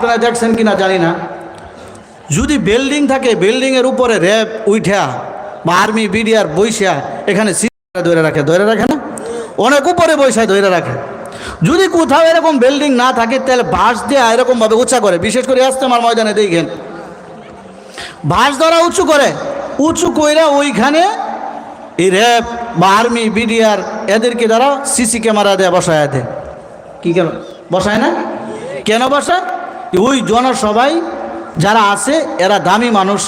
আপনারা দেখছেন কিনা জানি না। যদি বিল্ডিং থাকে বিল্ডিংয়ের উপরে র্যাব উইঠা বা আর্মি বিডিআর বৈশা এখানে ধরে রাখে ধরে রাখে না? অনেক উপরে বৈশায় ধরে রাখে। যদি কোথাও এরকম বিল্ডিং না থাকে তাহলে বাঁশ দিয়ে এরকমভাবে উঁচা করে বিশেষ করে আসতে আমার ময়দানে দেখেন। বাঁশ ধরা উঁচু করে উঁচু কইরা ওইখানে এই র্যাব বা আর্মি বিডিআর এদেরকে দ্বারা সিসি ক্যামেরা দেয় বসায় দেয়। কি কেন বসায় না? কেন বসায়? ওই জনসভায় যারা আছে, এরা দামি মানুষ।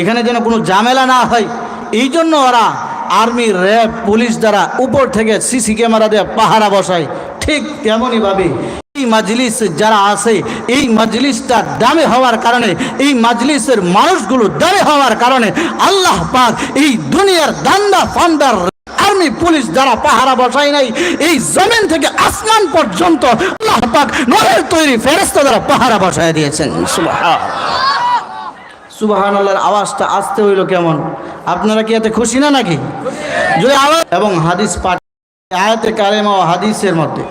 এখানে যেন কোনো ঝামেলা না হয়। এই জন্য ওরা আর্মি, র্যাব, পুলিশ দ্বারা উপর থেকে সিসি ক্যামেরা দিয়ে পাহারা বসায়। ঠিক তেমনইভাবে এই মাজলিস যারা আছে, এই মাজলিসটা দামে হওয়ার কারণে, এই মাজলিসের মানুষগুলো দামে হওয়ার কারণে আল্লাহ পাক এই দুনিয়ার দান্দা ফান্দার আর্মি পুলিশ যারা পাহারা বসায় নাই, এই জমিন থেকে আসমান পর্যন্ত আল্লাহ তৈরি ফেরেস্তা দ্বারা পাহারা বসায় দিয়েছেন। সুবহান আল্লাহর আওয়াজটা আসতে হইল কেমন? আপনারা কি এতে খুশি না নাকি? যদি আওয়াজ এবং হাদিস পাঠ আয়াতে কালেমা ও হাদিসের মধ্যে।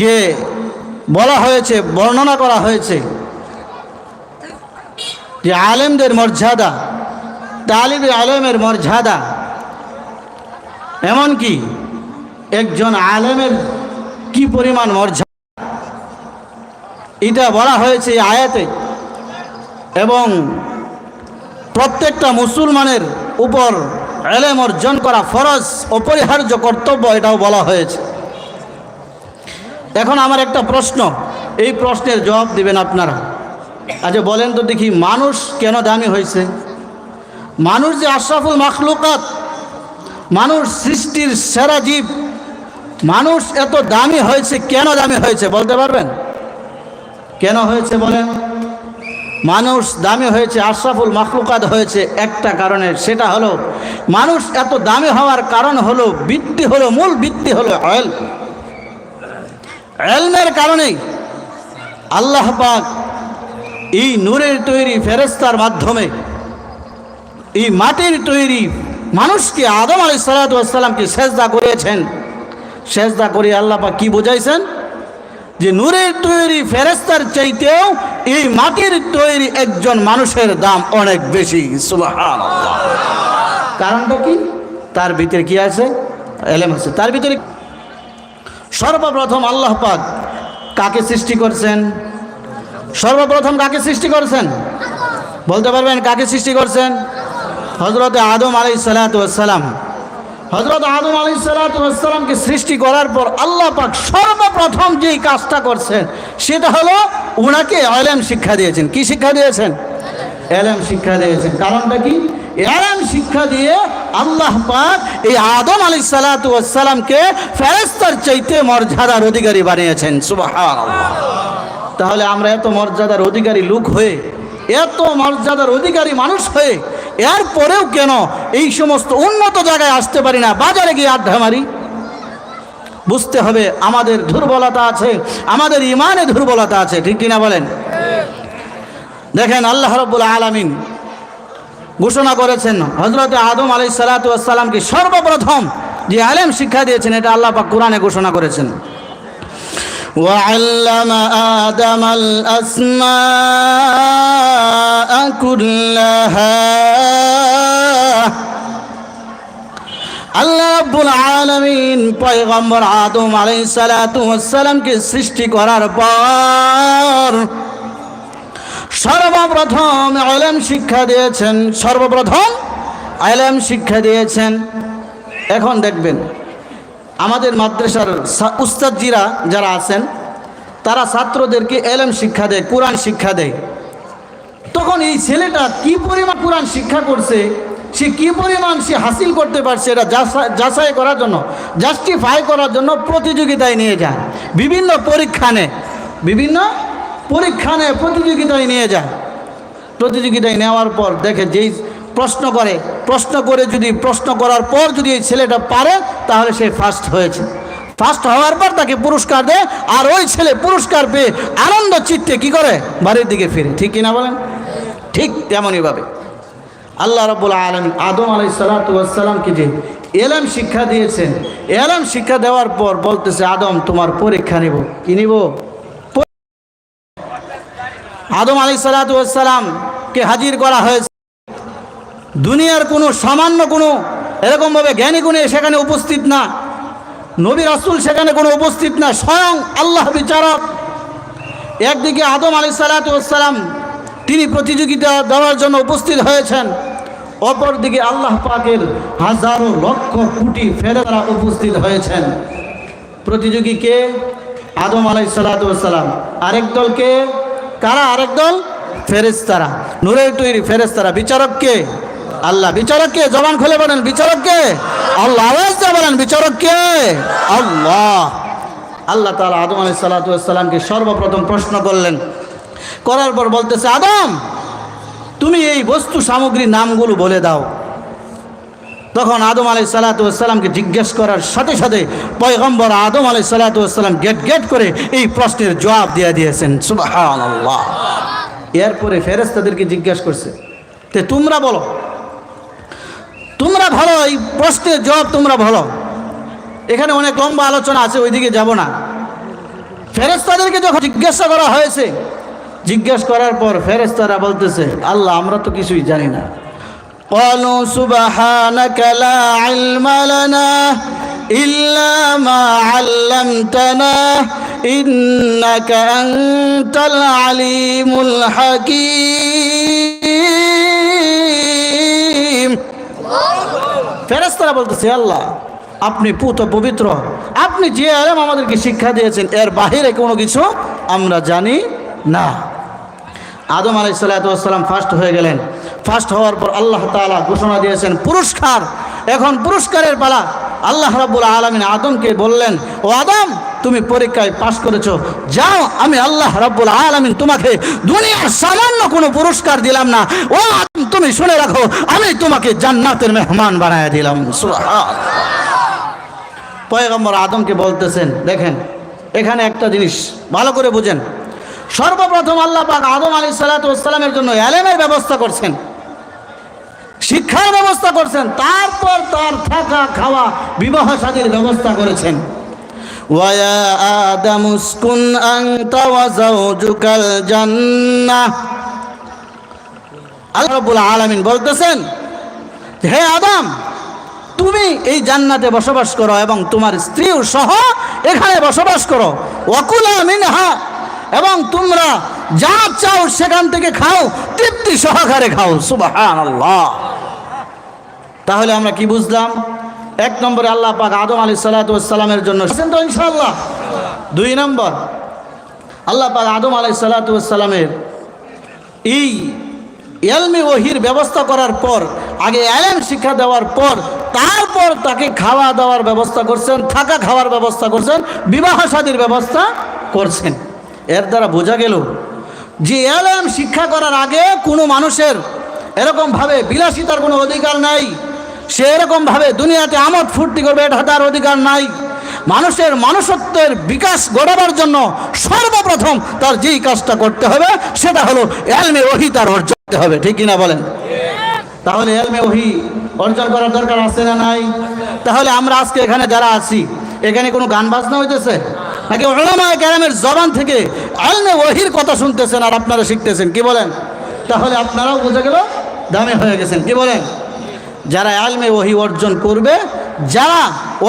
যে বলা হয়েছে, বর্ণনা করা হয়েছে, যে আলেমদের মর্যাদা, তালিবে আলেমের মর্যাদা এমনকি একজন আলেমের কি পরিমাণ মর্যাদা? এটা বলা হয়েছে আয়াতে। এবং প্রত্যেকটা মুসলমানের উপর এলেম অর্জন করা ফরজ, অপরিহার্য কর্তব্য এটাও বলা হয়েছে। এখন আমার একটা প্রশ্ন, এই প্রশ্নের জবাব দিবেন আপনারা। আচ্ছা বলেন তো দেখি, মানুষ কেন দামি হয়েছে? মানুষ যে আশরাফুল মাখলুকাত মানুষ সৃষ্টির সেরা জীব। মানুষ এত দামি হয়েছে, কেন দামি হয়েছে বলতে পারবেন? কেন হয়েছে বলেন? মানুষ দামি হয়েছে, আশরাফুল মাখলুকাত হয়েছে একটা কারণে, সেটা হলো মানুষ এত দামি হওয়ার কারণ হলো বৃত্তি হলো, মূল বৃত্তি হলো অয়েল এলমের কারণেই আল্লাহ পাক এই নূরের তৈরি ফেরেস্তার মাধ্যমে, এই মাটির তৈরি মানুষকে আদম আলি সালাতামকে সেজদা করিয়েছেন সেজদা করে আল্লাহ পাক কি বোঝাইছেন? যে নূরের তৈরি ফেরেস্তার চাইতেও এই মাটির তৈরি একজন মানুষের দাম অনেক বেশি। কারণটা কি? তার ভিতরে কি আছে? এলেম আছে। তার ভিতরে সর্বপ্রথম আল্লাহ পাক কাকে সৃষ্টি করছেন? সর্বপ্রথম কাকে সৃষ্টি করছেন? বলতে পারবেন কাকে সৃষ্টি করছেন? হজরত আদম আলাই সালাতাম হজরত আদম আলী সালাতামকে সৃষ্টি করার পর আল্লাহ পাক সর্বপ্রথম যেই কাজটা করছেন, সেটা হলো উনাকে এলেম শিক্ষা দিয়েছেন। কি শিক্ষা দিয়েছেন? এলেম শিক্ষা দিয়েছেন। কারণটা কি? এলেম শিক্ষা দিয়ে আল্লাহ পাক এই আদম আলী সালাতামকে ফেরেস্তার চাইতে মর্যাদার অধিকারী বানিয়েছেন। সুবাহ তাহলে আমরা এত মর্যাদার অধিকারী লোক হয়ে, এত মর্যাদার অধিকারী মানুষ হয়ে এরপরেও কেন এই সমস্ত উন্নত জায়গায় আসতে পারি না? বাজারে গিয়ে আড্ডা মারি। বুঝতে হবে আমাদের দুর্বলতা আছে, আমাদের ইমানে দুর্বলতা আছে, ঠিক কিনা বলেন? দেখেন আল্লাহ রব্বুল আলমিন ঘোষণা করেছেন হজরত আদম আলি সালাতামকে সর্বপ্রথম যে আলেম শিক্ষা দিয়েছেন, এটা আল্লাহ পাক কোরআনে ঘোষণা করেছেন। وعلم آدم الأسماء كلها আল্লাহ রাব্বুল আলামিন পয়গম্বর আদম আলাইহিস সালাতু ওয়াস সালামকে সৃষ্টি করার পর সর্বপ্রথম আলেম শিক্ষা দিয়েছেন সর্বপ্রথম আলেম শিক্ষা দিয়েছেন এখন দেখবেন আমাদের মাদ্রাসার উস্তাদজিরা যারা আছেন, তারা ছাত্রদেরকে এলেম শিক্ষা দেয়, কোরআন শিক্ষা দেয়। তখন এই ছেলেটা কি পরিমাণ কোরআন শিক্ষা করছে, সে কি পরিমাণ সে হাসিল করতে পারছে, এটা যাচাই- করার জন্য জাস্টিফাই করার জন্য প্রতিযোগিতায় নিয়ে যায়। বিভিন্ন পরীক্ষা বিভিন্ন পরীক্ষা প্রতিযোগিতায় নিয়ে যায়। প্রতিযোগিতায় নেওয়ার পর দেখে যেই প্রশ্ন করে প্রশ্ন করে যদি, প্রশ্ন করার পর যদি এই ছেলেটা পারে, তাহলে সে ফার্স্ট হয়েছে। ফার্স্ট হওয়ার পর তাকে পুরস্কার দেয়, আর ওই ছেলে পুরস্কার পেয়ে আনন্দ চিত্তে কি করে? বাড়ির দিকে ফিরে। ঠিক কিনা বলেন? ঠিক তেমনইভাবে আল্লাহ রব্বুল আলম আদম আলাই সালাতামকে যে এলাম শিক্ষা দিয়েছেন, এলাম শিক্ষা দেওয়ার পর বলতেছে, আদম, তোমার পরীক্ষা নিব। কি নিব? আদম আলী সালাতামকে হাজির করা হয়েছে। দুনিয়ার কোনো সামান্য কোনো এরকমভাবে জ্ঞানী গুণে সেখানে উপস্থিত না। নবী রাসুল সেখানে কোনো উপস্থিত না। স্বয়ং আল্লাহ বিচারক। একদিকে আদম আলী সালাতাম তিনি প্রতিযোগিতা দেওয়ার জন্য উপস্থিত হয়েছেন। অপরদিকে আল্লাহ পাকের হাজারো লক্ষ কোটি ফেরেরা উপস্থিত হয়েছেন। প্রতিযোগী কে? আদম আলাই সালাতাম আরেক দলকে কারা? আরেক দল ফেরেস্তারা নূরের তৈরি ফেরেস্তারা বিচারক কে? আল্লাহ, বিচারক কে? জবান খুলে বলেন, বিচারক কে? আল্লাহ বলেন, বিচারক কে? আল্লাহ। আল্লাহ তালা আদম আলাই সালাতামকে সর্বপ্রথম প্রশ্ন করলেন। করার পর বলতেছে, আদম, তুমি এই বস্তু সামগ্রীর নামগুলো বলে দাও। তখন আদম আলাই সালাতামকে জিজ্ঞেস করার সাথে সাথে পয়গম্বর আদম আলাই সালাতাম গেট গেট করে এই প্রশ্নের জবাব দিয়ে দিয়েছেন। সুবাহ এরপরে ফেরেস্তাদেরকে জিজ্ঞেস করছে, তে তোমরা বলো তোমরা ভালো এই প্রশ্নের জবাব তোমরা ভালো এখানে অনেক লম্বা আলোচনা আছে ওইদিকে যাব না ফেরেস্তাদেরকে যখন জিজ্ঞাসা করা হয়েছে জিজ্ঞেস করার পর ফেরেস্তারা বলতেছে আল্লাহ আমরা তো কিছুই জানি না قالوا سبحانك لا علم لنا إلا ما علمتنا إنك أنت العليم الحكيم ফেরেস্তারা বলতেছে আল্লাহ, আপনি পুত পবিত্র। আপনি যে আলেম আমাদেরকে শিক্ষা দিয়েছেন, এর বাহিরে কোনো কিছু আমরা জানি না। আদম আলাই সাল্লাম ফার্স্ট হয়ে গেলেন। ফার্স্ট হওয়ার পর আল্লাহ তালা ঘোষণা দিয়েছেন, পুরস্কার। এখন পুরস্কারের পালা আল্লাহ রাবুল আলমিন আদমকে বললেন, ও আদম তুমি পরীক্ষায় পাশ করেছ, যাও, আমি আল্লাহ রাব্বুল আলমিন তোমাকে দুনিয়ার সামান্য কোনো পুরস্কার দিলাম না। ও তুমি শুনে রাখো, আমি তোমাকে জান্নাতের মেহমান বানায় দিলাম। পয়গম্বর আদমকে বলতেছেন, দেখেন, এখানে একটা জিনিস, ভালো করে বুঝেন। সর্বপ্রথম আল্লাহ পাক আদম আলী সালাতামের জন্য এলেমের ব্যবস্থা করছেন। শিক্ষার ব্যবস্থা করছেন। তারপর তার থাকা খাওয়া বিবাহ সাদীর ব্যবস্থা করেছেন। আদম উসকুন আনতা ওয়া যাওজুকাল জান্নাহ আল্লাহ রাব্বুল আলামিন বলতেছেন হে আদম, তুমি এই জান্নাতে বসবাস করো এবং তোমার স্ত্রীও সহ এখানে বসবাস করো। ওয়াকুলা মিনহা, এবং তোমরা যা চাও সেখান থেকে খাও, তৃপ্তি সহকারে খাও। আল্লাহ তাহলে আমরা কি বুঝলাম? এক নম্বরে আল্লাহ পাক আদম আলী সালাতামের জন্য তো ইনশাআল্লাহ। দুই নম্বর, আল্লাহ পাক আদম আলী সালাতামের এই এলমি ওহির ব্যবস্থা করার পর, আগে এলেম শিক্ষা দেওয়ার পর, তারপর তাকে খাওয়া দাওয়ার ব্যবস্থা করছেন, থাকা খাওয়ার ব্যবস্থা করছেন, বিবাহ শাদীর ব্যবস্থা করছেন। এর দ্বারা বোঝা গেল যে এলএম শিক্ষা করার আগে কোনো মানুষের এরকমভাবে বিলাসিতার কোনো অধিকার নাই। সে এরকমভাবে দুনিয়াতে আমোদ ফুর্তি করবে, এটা তার অধিকার নাই। মানুষের মানুষত্বের বিকাশ গড়াবার জন্য সর্বপ্রথম তার যেই কাজটা করতে হবে, সেটা হলো এলমে ওহি তার অর্জন করতে হবে, ঠিক কিনা বলেন? তাহলে এলমে ওহি অর্জন করার দরকার আছে না নাই? তাহলে আমরা আজকে এখানে যারা আছি, এখানে কোনো গান বাজনা হইতেছে? নাকি ওলামা ক্যারামের জবান থেকে আলমে ওহির কথা শুনতেছেন আর আপনারা শিখতেছেন, কি বলেন? তাহলে আপনারাও বোঝা গেল, দামে হয়ে গেছেন, কি বলেন? যারা আলমে ওহি অর্জন করবে, যারা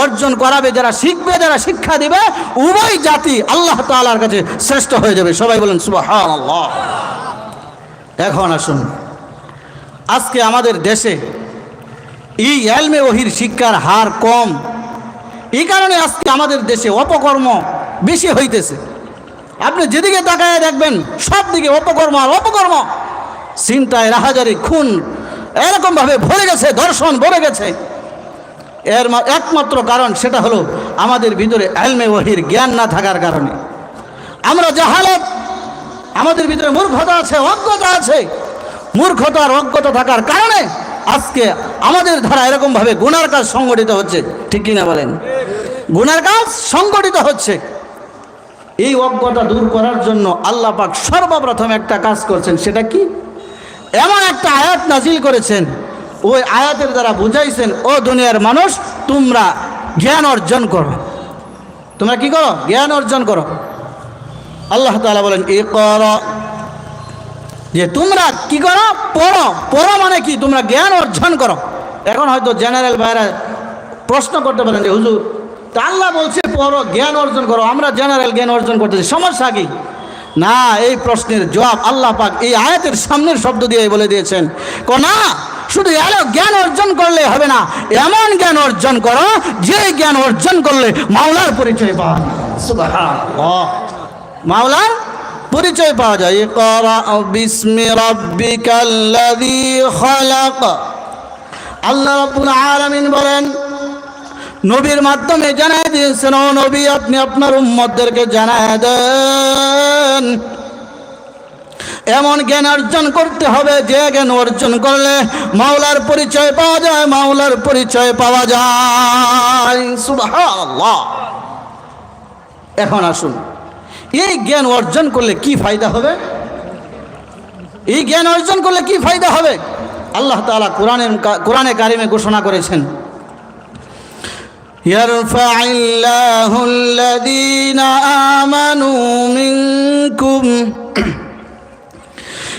অর্জন করাবে, যারা শিখবে, যারা শিক্ষা দিবে, উভয় জাতি আল্লাহ তালার কাছে শ্রেষ্ঠ হয়ে যাবে। সবাই বলেন সুবাহ এখন আসুন। আজকে আমাদের দেশে এই এলমে ওহির শিক্ষার হার কম। এই কারণে আজকে আমাদের দেশে অপকর্ম বেশি হইতেছে। আপনি যেদিকে তাকায় দেখবেন সব দিকে অপকর্ম আর অপকর্ম। চিন্তায় রাহাজারি খুন এরকমভাবে ভরে গেছে দর্শন ভরে গেছে। এর একমাত্র কারণ সেটা হলো আমাদের ভিতরে এলমে ওহির জ্ঞান না থাকার কারণে। আমরা জাহালত, আমাদের ভিতরে মূর্খতা আছে, অজ্ঞতা আছে। মূর্খতা আর অজ্ঞতা থাকার কারণে আজকে আমাদের ধারা এরকমভাবে গুনার কাজ সংগঠিত হচ্ছে। ঠিক কিনা বলেন? গুনার কাজ সংগঠিত হচ্ছে। এই অজ্ঞতা দূর করার জন্য আল্লাহ পাক সর্বপ্রথম একটা কাজ করছেন, সেটা কি? এমন একটা আয়াত নাজিল করেছেন, ওই আয়াতের দ্বারা বুঝাইছেন, ও দুনিয়ার মানুষ, তোমরা জ্ঞান অর্জন করো। তোমরা কি করো? জ্ঞান অর্জন করো। আল্লাহ তাআলা বলেন এ কর যে তোমরা কি করো? পড়ো। পড়ো মানে কি? তোমরা জ্ঞান অর্জন করো। এখন হয়তো জেনারেল ভাইরা প্রশ্ন করতে পারেন যে, হুজুর, তা আল্লাহ বলছে পড়ো, জ্ঞান অর্জন করো, আমরা জেনারেল জ্ঞান অর্জন করতেছি, সমস্যা কি? না, এই প্রশ্নের জবাব আল্লাহ পাক এই আয়াতের সামনের শব্দ দিয়ে বলে দিয়েছেন। কো না, শুধু এলো জ্ঞান অর্জন করলে হবে না, এমন জ্ঞান অর্জন করো, যে জ্ঞান অর্জন করলে মাওলার পরিচয় পাওয়া। মাওলার পরিচয় পাওয়া যায়। আল্লাহ রাব্বুল আলামিন বলেন নবীর মাধ্যমে জানায় দিয়েছেন, ও নবী, আপনি আপনার উম্মতদেরকে জানায় দেন। এমন জ্ঞান অর্জন করতে হবে, যে জ্ঞান অর্জন করলে মাওলার পরিচয় পাওয়া যায়, মাওলার পরিচয় পাওয়া যায়। এখন আসুন, এই জ্ঞান অর্জন করলে কি ফায়দা হবে? এই জ্ঞান অর্জন করলে কি ফায়দা হবে? আল্লাহ তাআলা কোরআনের কোরআনে কারিমে ঘোষণা করেছেন يرفع الله الذين آمنوا منكم.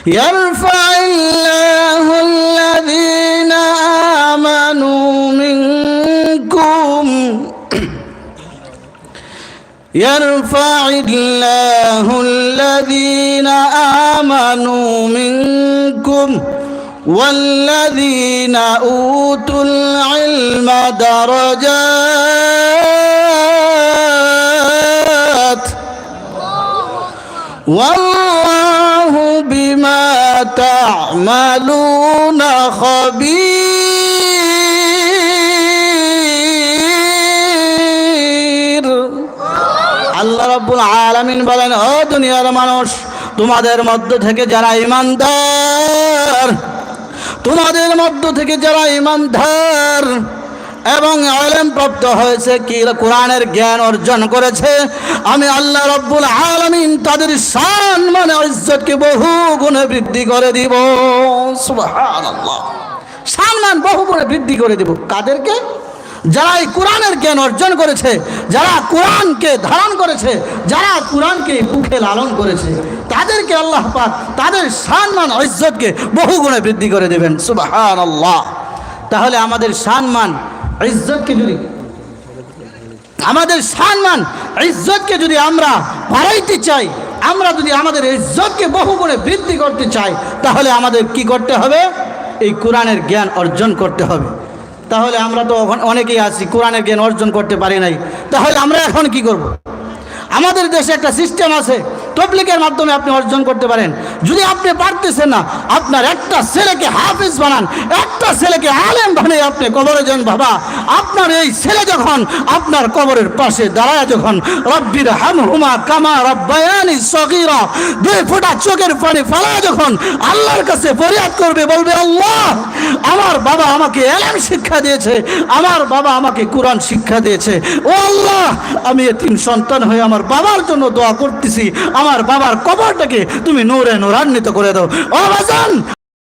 يرفع الله الذين آمنوا منكم. يرفع الله الذين آمنوا منكم. والذين أوتوا العلم درجات والله بما تعملون خبير আল্লাহ রাব্বুল আলামিন বলেন ও দুনিয়ার মানুষ তোমাদের মধ্য থেকে যারা ইমানদার তোমাদের মধ্য থেকে যারা ইমানদার এবং আলেম প্রাপ্ত হয়েছে, কি কোরআনের জ্ঞান অর্জন করেছে, আমি আল্লাহ রব্বুল আলমিন তাদের সান মানে ইজ্জতকে বহু গুণে বৃদ্ধি করে দিব। সুবাহ সম্মান বহু গুণে বৃদ্ধি করে দিব। কাদেরকে? যারা এই কোরআনের জ্ঞান অর্জন করেছে, যারা কোরআনকে ধারণ করেছে, যারা কোরআনকে বুকে লালন করেছে, তাদেরকে আল্লাহ পাক তাদের সম্মান, ইজ্জতকে বহু গুণে বৃদ্ধি করে দেবেন। সুবাহান আল্লাহ তাহলে আমাদের সম্মান, ইজ্জতকে যদি আমাদের সম্মান, ইজ্জতকে যদি আমরা বাড়াইতে চাই, আমরা যদি আমাদের ইজ্জতকে বহু গুণে বৃদ্ধি করতে চাই, তাহলে আমাদের কি করতে হবে? এই কোরআনের জ্ঞান অর্জন করতে হবে। তাহলে আমরা তো অনেকেই আছি, কোরআনের জ্ঞান অর্জন করতে পারি নাই তাহলে আমরা এখন কি করব। আমাদের দেশে একটা সিস্টেম আছে তবলিকের মাধ্যমে আপনি অর্জন করতে পারেন। যদি আপনি পারতেছেন না, আপনার একটা ছেলেকে হাফিজ বানান, একটা ছেলেকে আলেম বানিয়ে আপনি কবরে যান বাবা। আপনার এই ছেলে যখন আপনার কবরের পাশে দাঁড়ায়, যখন রব্বির হাম হুমা কামা রব্বায়ানি সগিরা, দুই ফোঁটা চোখের পানি ফালা যখন আল্লাহর কাছে ফরিয়াদ করবে, বলবে, আল্লাহ, আমার বাবা আমাকে এলেম শিক্ষা দিয়েছে, আমার বাবা আমাকে কোরআন শিক্ষা দিয়েছে। ও আল্লাহ, আমি এতিম সন্তান হয়ে আমার বাবার জন্য দোয়া করতেছি আমার বাবার কবরটাকে তুমি নূরে নূরান্বিত করে দাও। ও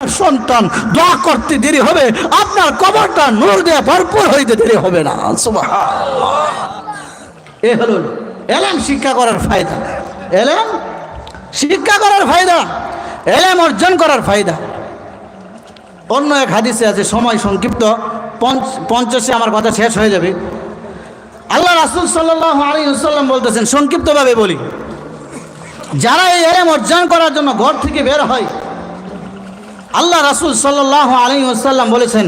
সন্তান, দোয়া করতে দেরি হবে, আপনার কবরটা নূর দিয়ে ভরপুর হইতে দেরি হবে না। এ হলো এলেম শিক্ষা করার ফায়দা। এলেম শিক্ষা করার ফায়দা, এলেম অর্জন করার ফায়দা। অন্য এক হাদিসে আছে, সময় সংক্ষিপ্ত, পঞ্চ- পঞ্চাশে আমার কথা শেষ হয়ে যাবে। আল্লাহ রাসুল সাল্লাহ আলী সাল্লাম বলতেছেন, সংক্ষিপ্তভাবে বলি। যারা এই এলেম অর্জন করার জন্য ঘর থেকে বের হয়, আল্লাহ রাসুল সাল্লাহ আলী সাল্লাম বলেছেন,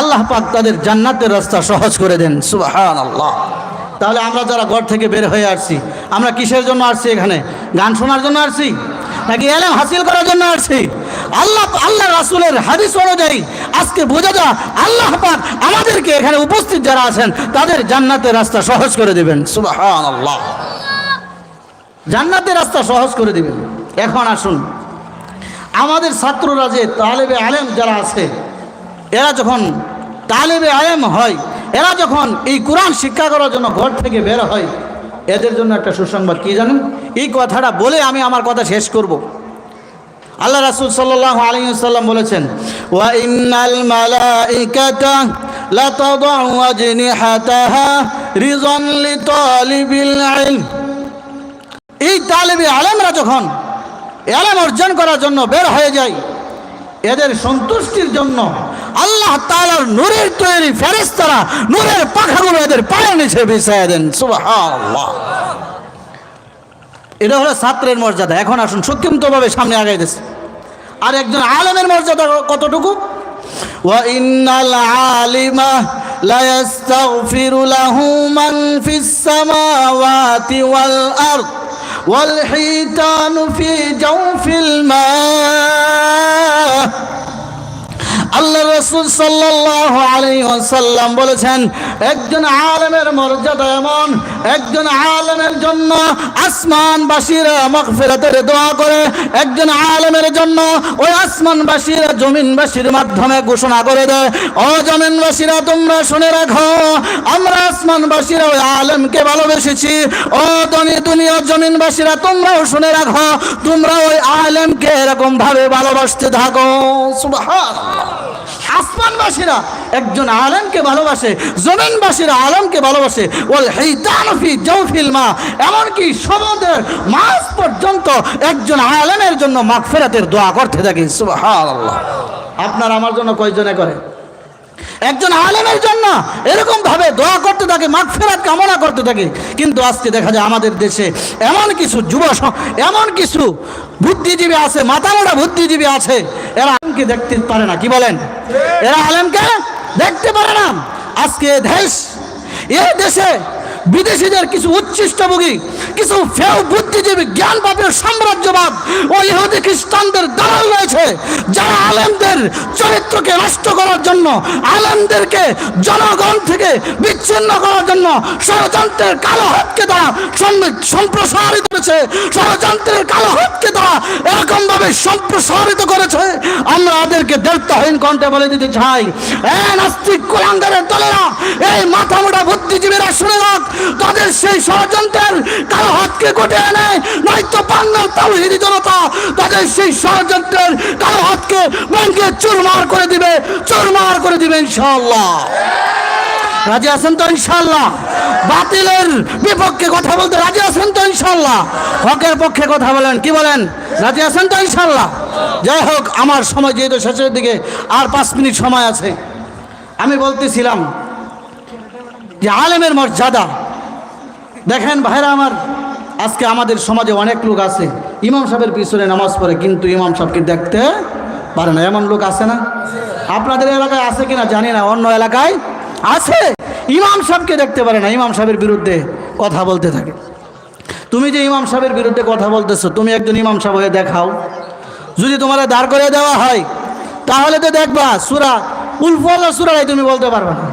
আল্লাহ পাক তাদের জান্নাতের রাস্তা সহজ করে দেন। সুবাহান আল্লাহ তাহলে আমরা যারা ঘর থেকে বের হয়ে আসছি, আমরা কিসের জন্য আসছি এখানে? গান শোনার জন্য আসছি? নাকি এলেম হাসিল করার জন্য আসছি? আল্লাহ আল্লাহ রাসুলের হাদিস অনুযায়ী আজকে বোঝা যা আল্লাহ পাক আমাদেরকে এখানে উপস্থিত যারা আছেন, তাদের জান্নাতের রাস্তা সহজ করে দেবেন। সুবাহান আল্লাহ জান্নাতের রাস্তা সহজ করে দিবেন। এখন আসুন। আমাদের ছাত্ররা যে তালেবে আলেম যারা আছে, এরা যখন তালেবে আলেম হয়, এরা যখন এই কোরআন শিক্ষা করার জন্য ঘর থেকে বের হয়, এদের জন্য একটা সুসংবাদ কি জানেন? এই কথাটা বলে আমি আমার কথা শেষ করব। আল্লাহ রাসুল সাল্লাহ আলী সাল্লাম বলেছেন, ওয়া ইন্নাল এই তালেবি আলেমরা যখন এলেম অর্জন করার জন্য বের হয়ে যায়, এদের সন্তুষ্টির জন্য আল্লাহ তালার নূরের তৈরি ফেরেস্তারা নূরের পাখাগুলো এদের পায়ে নিচে বিষয় দেন। এটা হলো ছাত্রের মর্যাদা। এখন আসুন সুক্ষিমতভাবে সামনে আগাই দিস আর একজন আলেমের মর্যাদা কতটুকু? ওয়াইনাল আলিমা ওয়াল والحيتان في جوف الماء. আল্লাহ রসুল সাল্লাহ আলী সাল্লাম বলেছেন, একজন আলেমের মর্যাদা এমন, একজন আলেমের জন্য আসমানবাসীরা মগফিরাতের দোয়া করে, একজন আলেমের জন্য ওই আসমানবাসীরা জমিনবাসীর মাধ্যমে ঘোষণা করে দেয়, ও জমিনবাসীরা, তোমরা শুনে রাখো, আমরা আসমানবাসীরা ওই আলেমকে ভালোবেসেছি, ও দনি দুনিয়া জমিনবাসীরা, তোমরাও শুনে রাখো, তোমরা ওই আলেমকে এরকম ভাবে ভালোবাসতে থাকো। সুবহানাল্লাহ। আসমানবাসীরা একজন আলেমকে ভালোবাসে, জমিনবাসীরা আলমকে ভালোবাসে। ওল হেইতানফি জৌফিল মা, এমনকি সমুদ্রের মাস পর্যন্ত একজন আলেমের জন্য মাগফেরাতের দোয়া করতে থাকি সুবাহ আপনার আমার জন্য কয়জনে করে? একজন আলেমের জন্য এরকম ভাবে দোয়া করতে থাকে, মাগফেরাত কামনা করতে থাকে। কিন্তু আজকে দেখা যায় আমাদের দেশে এমন কিছু যুব এমন কিছু বুদ্ধিজীবী আছে মাতামোটা বুদ্ধিজীবী আছে, এরা আলেমকে দেখতে পারে না। কি বলেন? এরা আলেমকে দেখতে পারে না। আজকে দেশ, এ দেশে বিদেশিদের কিছু উচ্ছিষ্টভোগী, কিছু ফেউ বুদ্ধিজীবী জ্ঞান বাপের সাম্রাজ্যবাদ ও ইহুদি খ্রিস্টানদের দালাল রয়েছে, যারা আলেমদের চরিত্রকে নষ্ট করার জন্য আলেমদেরকে জনগণ থেকে বিচ্ছিন্ন করার জন্য ষড়যন্ত্রের কালো হাতকে তারা সম্প্রসারিত করেছে। ষড়যন্ত্রের কালো হাতকে তারা এরকম ভাবে সম্প্রসারিত করেছে। আমরা ওদেরকে দেবতাহীন কণ্ঠে বলে দিতে চাই। এ নাস্তিক কুলাঙ্গারের দলেরা, এই মাথা মোটা বুদ্ধিজীবীরা শুনে রাখ। তাদের সেই ষড়যন্ত্রের কালো হাতকে গোটে এনে নয়তো বাংলার তাওহিদি জনতা তাদের সেই ষড়যন্ত্রের কালো হাতকে ব্যাংকে চুরমার করে দিবে, চুরমার করে দিবে ইনশাআল্লাহ। রাজি আছেন তো ইনশাল্লাহ বাতিলের বিপক্ষে কথা বলতে রাজি আছেন তো ইনশাল্লাহ হকের পক্ষে কথা বলেন, কি বলেন? রাজি আছেন তো ইনশাল্লাহ যাই হোক, আমার সময় যেহেতু শেষের দিকে, আর পাঁচ মিনিট সময় আছে। আমি বলতেছিলাম যে আলেমের মর্যাদা। দেখেন ভাইরা আমার, আজকে আমাদের সমাজে অনেক লোক আছে, ইমাম সাহেবের পিছনে নামাজ পড়ে, কিন্তু ইমাম সাহেবকে দেখতে পারে না। এমন লোক আছে না? আপনাদের এলাকায় আছে কিনা জানি না, অন্য এলাকায় আছে। ইমাম সাহেবকে দেখতে পারে না, ইমাম সাহেবের বিরুদ্ধে কথা বলতে থাকে। তুমি যে ইমাম সাহেবের বিরুদ্ধে কথা বলতেছো, তুমি একজন ইমাম সাহেব হয়ে দেখাও। যদি তোমার দাঁড় করে দেওয়া হয়, তাহলে তো দেখবা সুরা উলফল সুরাই তুমি বলতে পারবে না।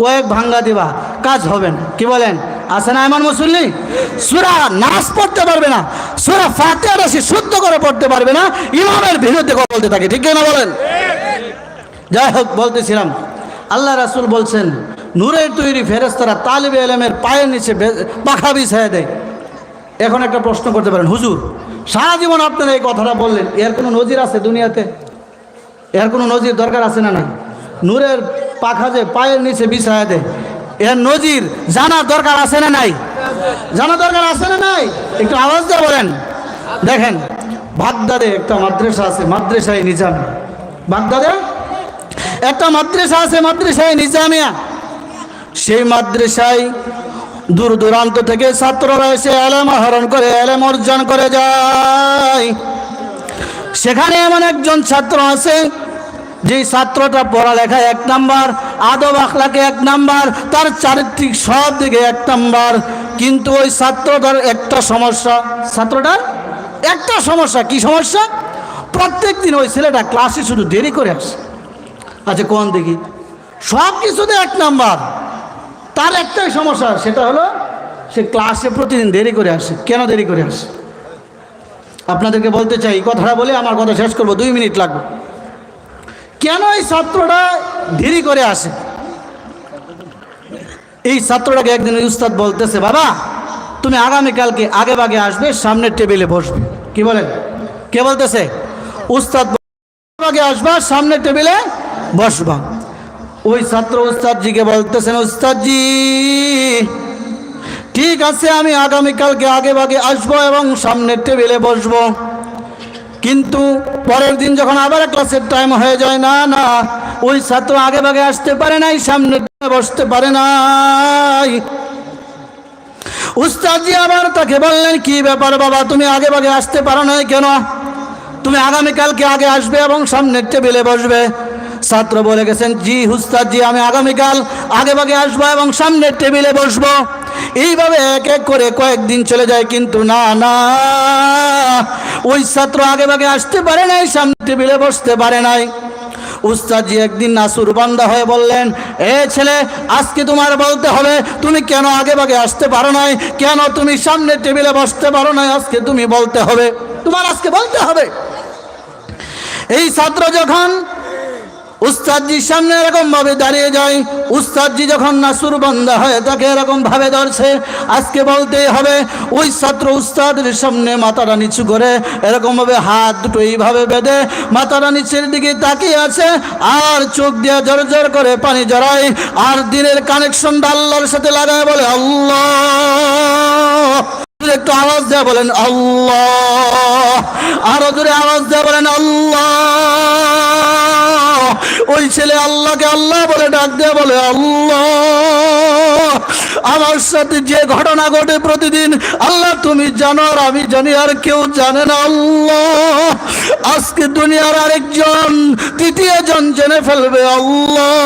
কয়েক ভাঙ্গা দিবা, কাজ হবে না। কি বলেন? আছে না এমন মুসল্লি? সুরা নাচ পড়তে পারবে না, সুরা ফাতেহাটা সে শুদ্ধ করে পড়তে পারবে না, ইমামের বিরুদ্ধে কথা বলতে থাকে। ঠিক না বলেন? যাই হোক, বলতেছিলাম। আল্লাহ রাসুল বলছেন নূরের তৈরি ফেরেস্তারা তালিবে এলেমের পায়ের নিচে পাখা বিছায় দেয়। এখন একটা প্রশ্ন করতে পারেন, হুজুর, সারা জীবন আপনারা এই কথাটা বললেন, এর কোনো নজির আছে দুনিয়াতে? এর কোনো নজির দরকার আছে না নাই? নূরের পাখা যে পায়ের নিচে বিছায় দেয়, এর নজির জানা দরকার আছে না নাই? জানা দরকার আছে না নাই? একটু আওয়াজ দিয়ে বলেন। দেখেন, বাগদাদে একটা মাদ্রাসা আছে, মাদ্রাসায় নিজাম। বাগদাদে? একটা মাদ্রাসা আছে, মাদ্রাসায় নিজামিয়া। সেই মাদ্রাসায় দূর দূরান্ত থেকে ছাত্ররা এসে এলেম আহরণ করে এলেম অর্জন করে যায়। সেখানে এমন একজন ছাত্র আছে যে ছাত্রটা পড়ালেখায় এক নাম্বার, আদব আখলাকে এক নাম্বার, তার চারিত্রিক সব দিকে এক নাম্বার। কিন্তু ওই ছাত্রটার একটা সমস্যা, ছাত্রটার একটা সমস্যা, কি সমস্যা? প্রত্যেক দিন ওই ছেলেটা ক্লাসে শুধু দেরি করে আসে। আচ্ছা কোন দেখি সব কিছুতে এক নাম্বার। তার একটাই সমস্যা, সেটা হলো সে ক্লাসে প্রতিদিন দেরি করে আসে। কেন দেরি করে আসে? আপনাদেরকে বলতে চাই কথাটা বলে আমার কথা শেষ করব, দুই মিনিট লাগবে। কেন এই ছাত্রটা দেরি করে আসে? এই ছাত্রটাকে একদিন উস্তাদ বলতেছে, বাবা, তুমি আগামীকালকে আগে বাগে আসবে, সামনের টেবিলে বসবে। কি বলেন? কে বলতেছে? উস্তাদ আগে আসবা, সামনের টেবিলে বসবা। ওই ছাত্র উস্তাদজিকে বলতেছেন উস্তাদজি ঠিক আছে, আমি আগামীকালকে আগে ভাগে আসব এবং সামনের টেবিলে বসবো। কিন্তু পরের দিন যখন আবার ক্লাসের টাইম হয়ে যায়, না না, ওই ছাত্র আগে ভাগে আসতে পারে নাই সামনে বসতে পারে নাই। উস্তাদজি আবার তাকে বললেন, কি ব্যাপার বাবা, তুমি আগে ভাগে আসতে পারো নাই কেন? তুমি আগামীকালকে আগে আসবে এবং সামনের টেবিলে বসবে। ছাত্র বলে গেছেন, জি হুস্তাদজি আমি আগামীকাল আগে ভাগে আসব এবং সামনের টেবিলে বসবো। এইভাবে এক এক করে কয়েকদিন চলে যায়, কিন্তু না না, ওই ছাত্র আগে ভাগে আসতে পারে নাই, সামনের টেবিলে বসতে পারে নাই। উস্তাদজি একদিন নাসুর বান্দা হয়ে বললেন, এ ছেলে, আজকে তোমার বলতে হবে, তুমি কেন আগে ভাগে আসতে পারো নাই? কেন তুমি সামনে টেবিলে বসতে পারো নাই? আজকে তুমি বলতে হবে। তোমার আজকে বলতে হবে। এই ছাত্র যখন উস্তাদজির সামনে এরকম ভাবে দাঁড়িয়ে যায়। উস্তাদজি যখন নাসুর বান্দা হয় তাকে এরকম ভাবে ধরছে, আজকে বলতে হবে, ওই ছাত্র উস্তাদের সামনে মাথাটা নিচু করে এরকম ভাবে হাত দুটো এইভাবে বেঁধে মাথাটা নিচের দিকে তাকিয়ে আছে, আর চোখ দিয়ে জোর জোর করে পানি জড়ায়, আর দিনের কানেকশনটা আল্লাহর সাথে লাগায় বলে, আল্লাহ। একটু আওয়াজ দেওয়া বলেন, আল্লাহ। আরও জোরে আওয়াজ দেয়া বলেন, আল্লাহ। ওই ছেলে আল্লাহকে আল্লাহ বলে ডাক দেয়া বলে, আল্লাহ, আমার সাথে যে ঘটনা ঘটে প্রতিদিন, আল্লাহ তুমি জানো আর আমি জানি, আর কেউ জানে না, আল্লাহ, আজকে দুনিয়ার আরেকজন, তৃতীয় জন জেনে ফেলবে, আল্লাহ।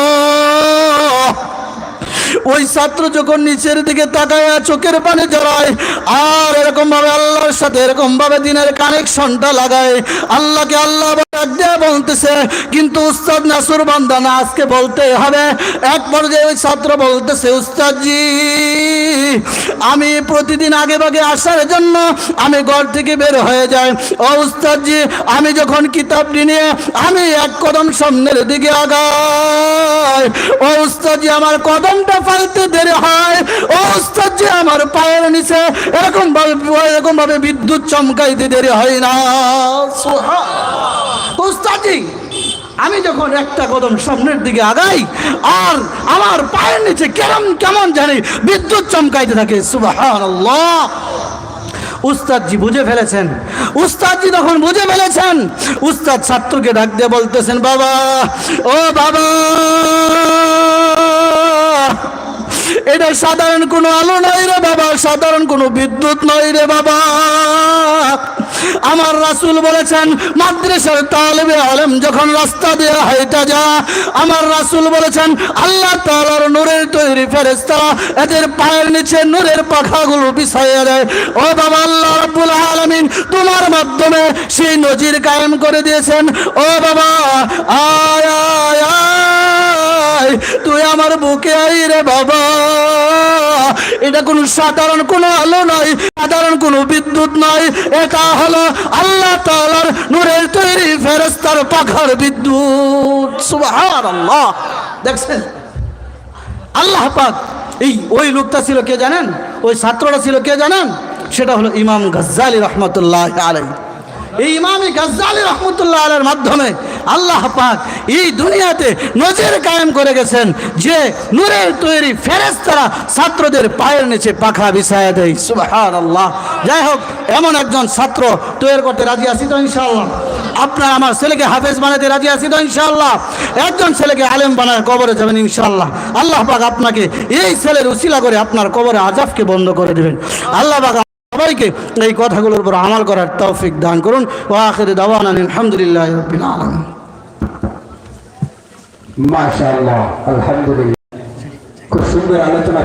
ওই ছাত্র যখন নিচের দিকে তাকায় চোখের পানি জড়ায়, আর এরকম ভাবে আল্লাহর সাথে এরকম ভাবে দিনের কানেকশনটা লাগায়। আল্লাহকে আল্লাহ বলতেছে, কিন্তু উস্তাদ নাসুর বান্দা না, আজকে বলতে হবে। এক পর্যায়ে ওই ছাত্র বলতেছে, উস্তাদজি, আমি প্রতিদিন আগে ভাগে আসার জন্য আমি ঘর থেকে বের হয়ে যাই। ও উস্তাদজি, আমি যখন কিতাবটি নিয়ে, আমি এক কদম সামনের দিকে আগাই। ও উস্তাদজি, আমার কদমটা ফালতে দেরি হয়। ও যে আমার পায়ের নিচে এরকম ভাবে এরকম ভাবে বিদ্যুৎ চমকাইতে দেরি হয় না। উস্তাদজি আমি যখন একটা কদম সামনের দিকে আগাই, আর আমার পায়ের নিচে কেমন কেমন জানি বিদ্যুৎ চমকাইতে থাকে। সুবাহান উস্তাদজি বুঝে ফেলেছেন। উস্তাদজি তখন বুঝে ফেলেছেন। উস্তাদ ছাত্রকে ডাক দিয়ে বলতেছেন, বাবা, ও বাবা এটা সাধারণ কোনো আলো নয় রে বাবা, সাধারণ কোনো বিদ্যুৎ নয় রে বাবা। আমার রাসূল বলেছেন, মাদ্রাসার তালেবে আলেম যখন রাস্তা দিয়ে হাইটা যা আমার রাসূল বলেছেন, আল্লাহ তালার নূরের তৈরি ফেরেশতারা এদের পায়ের নিচে নূরের পাখাগুলো বিছাইয়া দেয়। ও বাবা, আল্লাহ রাব্বুল আলামিন তোমার মাধ্যমে সেই নজির কায়েম করে দিয়েছেন। ও বাবা, আয় আয় আয়। তুই আমার বুকে আই রে বাবা। এটা কোনো সাধারণ কোনো আলো নাই, সাধারণ কোনো বিদ্যুৎ নাই, এটা হলো আল্লাহ তাআলার নূরের তৈরি ফেরেশতার পাখার বিদ্যুৎ। দেখছেন? আল্লাহ পাক, এই ওই লোকটা ছিল কে জানেন? ওই ছাত্রটা ছিল কে জানেন? সেটা হলো ইমাম গজ্জালি রহমতুল্লাহ আলাই এই ইমামি গজ্জালি রহমতুল্লাহ আলের মাধ্যমে আল্লাহ পাক এই দুনিয়াতে নজর কায়েম করে গেছেন যে নূরের তৈরি ফেরেশতারা ছাত্রদের পায়ের নিচে পাখা বিছায়া দেয়। সুবহান আল্লাহ যাই হোক, এমন একজন ছাত্র তৈরি করতে রাজি আছি তো ইনশাআল্লাহ? আপনার আমার ছেলেকে হাফেজ বানাতে রাজি আছি তো ইনশাআল্লাহ? একজন ছেলেকে আলেম বানায় কবরে যাবেন ইনশাআল্লাহ। আল্লাহ পাক আপনাকে এই ছেলের উসিলা করে আপনার কবরে আজাবকে বন্ধ করে দেবেন। আল্লাহ পাক সবাইকে এই কথাগুলোর উপর আমল করার তৌফিক দান করুন। ও আখির দাওয়ান আলহামদুলিল্লাহ রাব্বিল আলামিন। মাশাআল্লাহ, আলহামদুলিল্লাহ। খুব সুন্দর আলোচনা